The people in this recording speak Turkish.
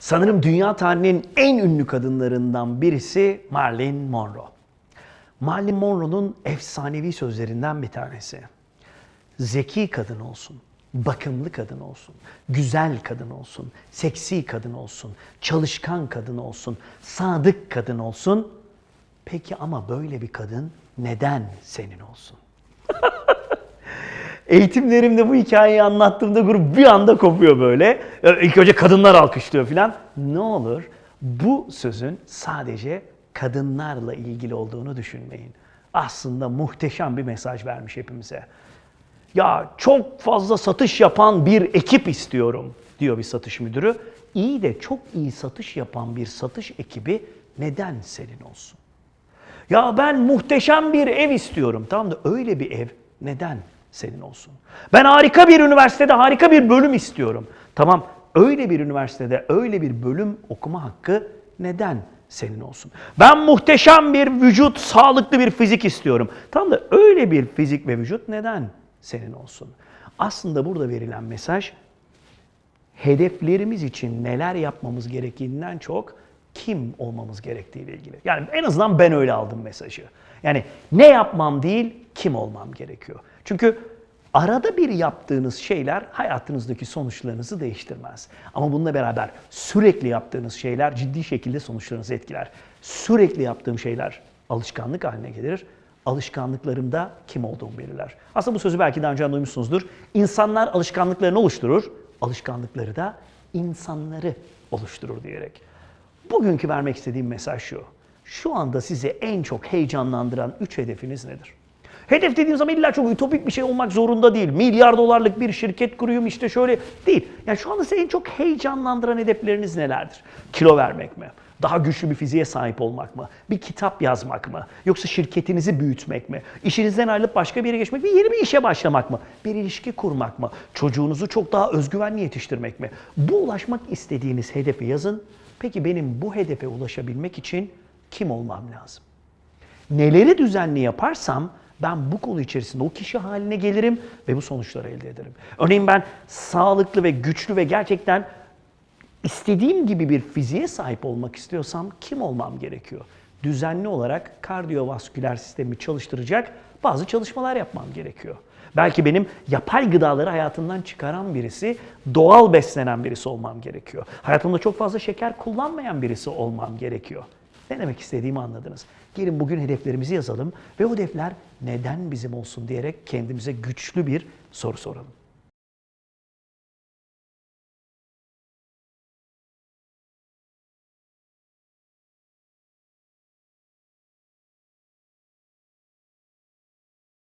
Sanırım dünya tarihinin en ünlü kadınlarından birisi Marilyn Monroe. Marilyn Monroe'nun efsanevi sözlerinden bir tanesi. Zeki kadın olsun, bakımlı kadın olsun, güzel kadın olsun, seksi kadın olsun, çalışkan kadın olsun, sadık kadın olsun. Peki ama böyle bir kadın neden senin olsun? Eğitimlerimde bu hikayeyi anlattığımda grup bir anda kopuyor böyle. İlk önce kadınlar alkışlıyor falan. Ne olur bu sözün sadece kadınlarla ilgili olduğunu düşünmeyin. Aslında muhteşem bir mesaj vermiş hepimize. Ya çok fazla satış yapan bir ekip istiyorum diyor bir satış müdürü. İyi de çok iyi satış yapan bir satış ekibi neden senin olsun? Ya ben muhteşem bir ev istiyorum. Tamam da öyle bir ev neden senin olsun? Ben harika bir üniversitede harika bir bölüm istiyorum. Tamam öyle bir üniversitede öyle bir bölüm okuma hakkı neden senin olsun? Ben muhteşem bir vücut, sağlıklı bir fizik istiyorum. Tamam da öyle bir fizik ve vücut neden senin olsun? Aslında burada verilen mesaj hedeflerimiz için neler yapmamız gerektiğinden çok kim olmamız gerektiğiyle ilgili. Yani en azından ben öyle aldım mesajı. Yani ne yapmam değil, kim olmam gerekiyor. Çünkü arada bir yaptığınız şeyler hayatınızdaki sonuçlarınızı değiştirmez. Ama bununla beraber sürekli yaptığınız şeyler ciddi şekilde sonuçlarınızı etkiler. Sürekli yaptığım şeyler alışkanlık haline gelir. Alışkanlıklarımda kim olduğumu belirler. Aslında bu sözü belki daha önce duymuşsunuzdur. İnsanlar alışkanlıklarını oluşturur, alışkanlıkları da insanları oluşturur diyerek. Bugünkü vermek istediğim mesaj şu. Şu anda sizi en çok heyecanlandıran üç hedefiniz nedir? Hedef dediğim zaman illa çok ütopik bir şey olmak zorunda değil. Milyar dolarlık bir şirket kuruyum işte şöyle değil. Yani şu anda sizi en çok heyecanlandıran hedefleriniz nelerdir? Kilo vermek mi? Daha güçlü bir fiziğe sahip olmak mı? Bir kitap yazmak mı? Yoksa şirketinizi büyütmek mi? İşinizden ayrılıp başka bir yere geçmek mi? Yeni bir işe başlamak mı? Bir ilişki kurmak mı? Çocuğunuzu çok daha özgüvenli yetiştirmek mi? Bu ulaşmak istediğiniz hedefi yazın. Peki benim bu hedefe ulaşabilmek için kim olmam lazım? Neleri düzenli yaparsam ben bu konu içerisinde o kişi haline gelirim ve bu sonuçları elde ederim. Örneğin ben sağlıklı ve güçlü ve gerçekten istediğim gibi bir fiziğe sahip olmak istiyorsam kim olmam gerekiyor? Düzenli olarak kardiyovasküler sistemi çalıştıracak bazı çalışmalar yapmam gerekiyor. Belki benim yapay gıdaları hayatımdan çıkaran birisi, doğal beslenen birisi olmam gerekiyor. Hayatımda çok fazla şeker kullanmayan birisi olmam gerekiyor. Ne demek istediğimi anladınız. Gelin bugün hedeflerimizi yazalım ve o hedefler neden bizim olsun diyerek kendimize güçlü bir soru soralım.